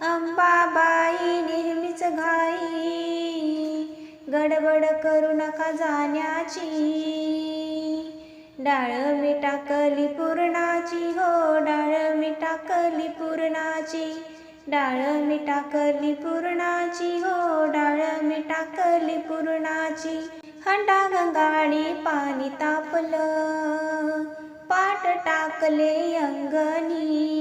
अंबाबाई नेहमीच घाई. गडबड करू नका जाण्याची. डाळ मी टाकली पूर्णाची हो डाळ मी टाकली पूर्णाची डाळ मी टाकली पूर्णाची हो डाळ मी टाकली पूर्णाची हंडा गंगाळी पाणी तापलं पाट टाकले अंगणी.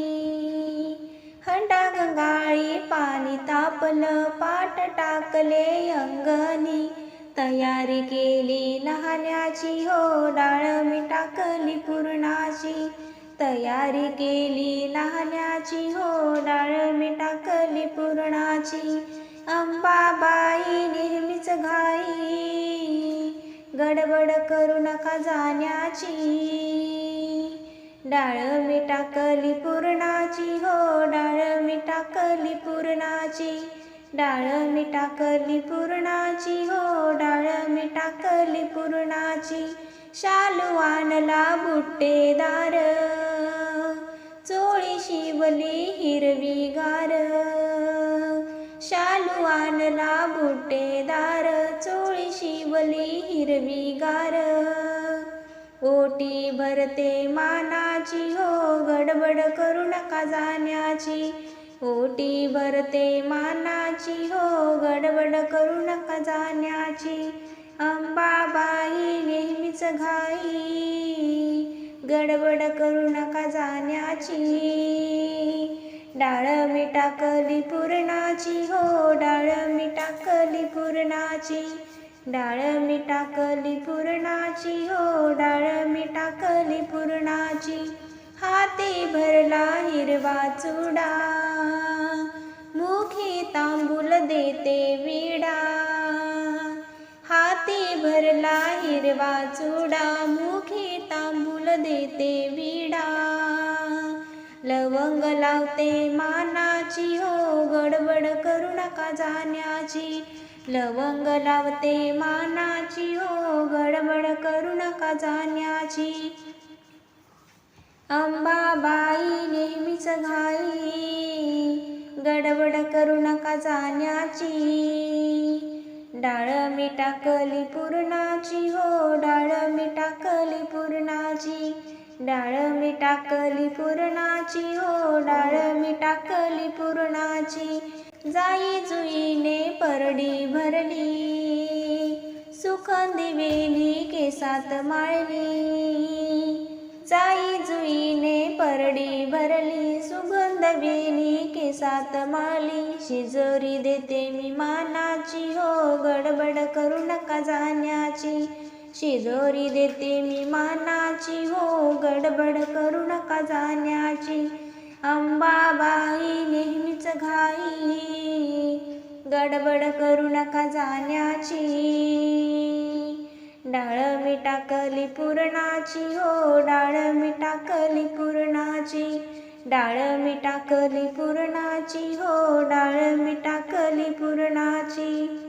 हंडा गंगाळी पाणी तापलं पाट टाकले अंगणी. तयारी केली लहाण्याची हो डाळ मी टाकली पूर्णाची. तयारी केली लहाण्याची हो डाळ मी टाकली पूर्णाची. अंबाबाई नेहमीच घाई गडबड करू नका जाण्याची. डाळ मी टाकली पूर्णाची हो डाळ मी टाकली पूर्णाची. डाळ मी टाकली पूर्णाची हो डाळ मी टाकली पूर्णाची. शालू आणला बुट्टेदार चोळी शिवली हिरवी गार. शालू आणला बुट्टेदार चोळी शिवली हिरवी गार. ओटी भरते मानाची हो गडबड करू नका जाण्याची. ओटी भरते मानाची हो गडबड करू नका जाण्याची. अंबाबाई नेहमीच घाई गडबड करू नका जाण्याची. डाळ मी टाकली पुरणाची हो डाळ मी टाकली पुरणाची. डाळ मी टाकली पूर्णाची हो डाळ मी टाकली पूर्णाची. हाती भरला हिरवा चुडा मुखी तांबूल देते विडा. हाती भरला हिरवा चुडा मुखी तांबूल देते विडा. लवंग लावते मानाची हो गडबड करू नका जाण्याची. लवंग लावते मानाची हो गडबड करू नका जाण्याची. अंबाबाई नेहमीच घाई गडबड करू नका जाण्याची. डाळ मी टाकली पूर्णाची हो डाळ मी टाकली पूर्णाची. डाळ मी टाकली पूर्णाची हो डाळ मी टाकली पूर्णाची. जाई जुईने परडी भरली सुखंदी वेली केसात माळली. जाई जुईने परडी भरली सुगंध वेली केसात माळली. शिजोरी देते मी मानाची हो गडबड करू नका जाण्याची. शिजोरी देते मी मानाची. हो गडबड करू नका जाण्याची. अंबाबाई नेहमीच घाई. गडबड करू नका जाण्याची. डाळ मी टाकली पुरणाची. हो डाळ मी टाकली पुरणाची. डाळ मी टाकली पुरणाची. हो डाळ मी टाकली पुरणाची.